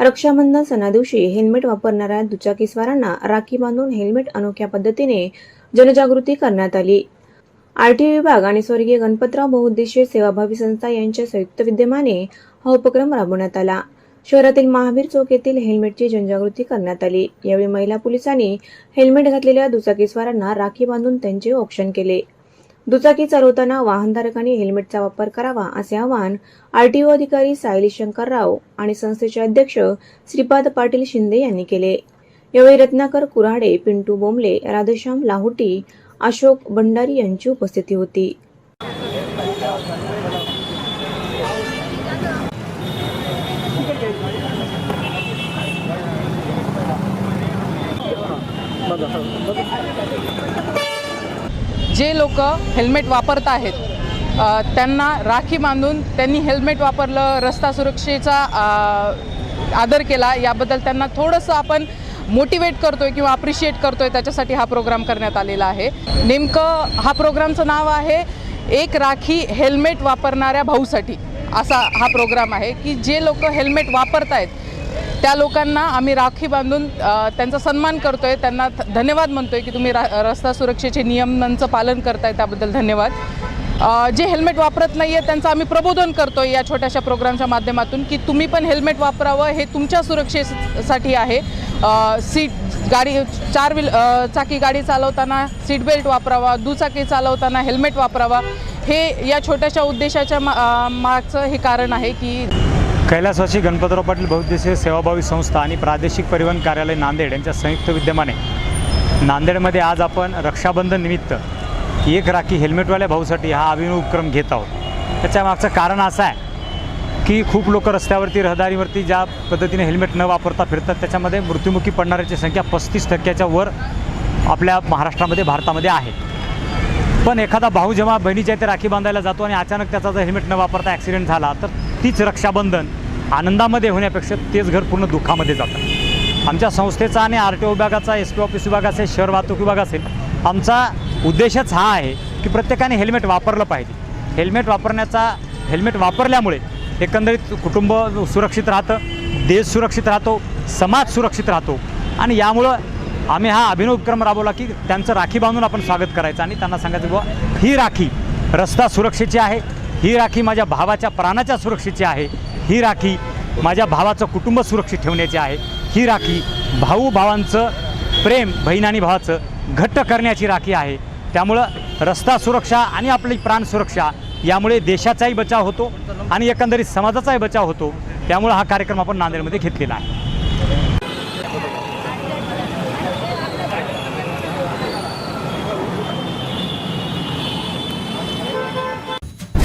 Rakshabandhan सणादिवशी helmet वापरणाऱ्या दुचाकीस्वारांना राखी बांधून helmet अनोख्या पद्धतीने जनजागृती करण्यात आली. आरटीओ विभाग आणि स्वर्गीय गणपतराव बहुउद्देशीय सेवाभावी संस्था यांच्या संयुक्त विद्यमाने हा उपक्रम राबवण्यात आला. शहरातील महावीर चौक येथील हेल्मेटची जनजागृती करण्यात आली. यावेळी महिला पोलिसांनी हेल्मेट घातलेल्या दुचाकीस्वारांना राखी बांधून त्यांचे औक्षण केले. दुचाकी चालवताना वाहनधारकांनी हेल्मेटचा वापर करावा असे आवाहन आरटीओ अधिकारी सायली शंकरराव आणि संस्थेचे अध्यक्ष श्रीपाद पाटील शिंदे यांनी केले. यावेळी रत्नाकर कुऱ्हाडे पिंटू बोंबले राधेश्याम लाहोटी अशोक भंडारी यांची उपस्थिती होती. जे लोक हेल्मेट वापरत आहेत त्यांना राखी बांधून त्यांनी हेल्मेट वापरलं रस्ता सुरक्षेचा आदर केला याबद्दल त्यांना थोडंसं आपण मोटिवेट करतोय किंवा अप्रिशिएट करतोय त्याच्यासाठी हा प्रोग्राम करण्यात आलेला आहे. नेमकं हा प्रोग्रामचं नाव आहे एक राखी हेल्मेट वापरणाऱ्या भाऊसाठी. असा हा प्रोग्राम आहे की जे लोक हेल्मेट वापरत आहेत त्या लोकांना आम्ही राखी बांधून त्यांचा सन्मान करतो आहे त्यांना धन्यवाद म्हणतो आहे की तुम्ही रा रस्ता सुरक्षेचे नियमांचं पालन करताय त्याबद्दल धन्यवाद. जे हेल्मेट वापरत नाही आहे त्यांचं आम्ही प्रबोधन करतोय या छोट्याशा प्रोग्रामच्या माध्यमातून की तुम्ही पण हेल्मेट वापरावं हे तुमच्या सुरक्षेसाठी आहे. सीट गाडी चार व्हील चाकी गाडी चालवताना सीट बेल्ट वापरावा दुचाकी चालवताना हेल्मेट वापरावा. हे या छोट्याशा उद्देशाच्या मा मागचं हे कारण आहे की कैलासवासी गणपतराव पाटील बहुद्देशीय सेवाभावी संस्था आणि प्रादेशिक परिवहन कार्यालय नांदेड यांच्या संयुक्त विद्यमाने. नांदेडमध्ये आज आपण रक्षाबंधन निमित्त एक राखी हेल्मेटवाल्या भाऊसाठी हा अभिनव उपक्रम घेत आहोत. त्याच्या मागचं कारण असं आहे की खूप लोक रस्त्यावरती रहदारीवरती ज्या पद्धतीने हेल्मेट न वापरता फिरतात त्याच्यामध्ये मृत्युमुखी पडणाऱ्याची संख्या पस्तीस टक्क्याच्या वर आपल्या महाराष्ट्रामध्ये भारतामध्ये आहे. पण एखादा भाऊ जेव्हा बहिणीच्या इथे राखी बांधायला जातो आणि अचानक त्याचा जर हेल्मेट न वापरता ॲक्सिडेंट झाला तर तीच रक्षाबंधन आनंदामध्ये होण्यापेक्षा तेच घर पूर्ण दुःखामध्ये जातं. आमच्या संस्थेचा आणि आर टी ओ विभागाचा एस पी ऑफिस विभाग असेल शहर वाहतूक विभाग असेल आमचा उद्देशच हा आहे की प्रत्येकाने हेल्मेट वापरलं पाहिजे. हेल्मेट वापरण्याचा हेल्मेट वापरल्यामुळे एकंदरीत कुटुंब सुरक्षित राहतं देश सुरक्षित राहतो समाज सुरक्षित राहतो. आणि यामुळं आम्ही हा अभिनव उपक्रम राबवला की त्यांचं राखी बांधून आपण स्वागत करायचं आणि त्यांना सांगायचं बुवा ही राखी रस्ता सुरक्षेची आहे ही राखी माझ्या भावाच्या प्राणाच्या सुरक्षेची आहे ही राखी माझ्या भावाचं कुटुंब सुरक्षित ठेवण्याची आहे. ही राखी भाऊ भावांचं प्रेम बहीण आणि भावाचं घट्ट करण्याची राखी आहे. त्यामुळं रस्ता सुरक्षा आणि आपली प्राण सुरक्षा यामुळे देशाचाही बचाव होतो आणि एकंदरीत समाजाचाही बचाव होतो. त्यामुळं हा कार्यक्रम आपण नांदेडमध्ये घेतलेला आहे.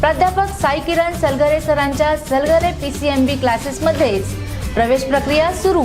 प्राध्यापक साई किरण सलगरे सरांच्या Salgare P C N B क्लासेसमध्येच प्रवेश प्रक्रिया सुरू.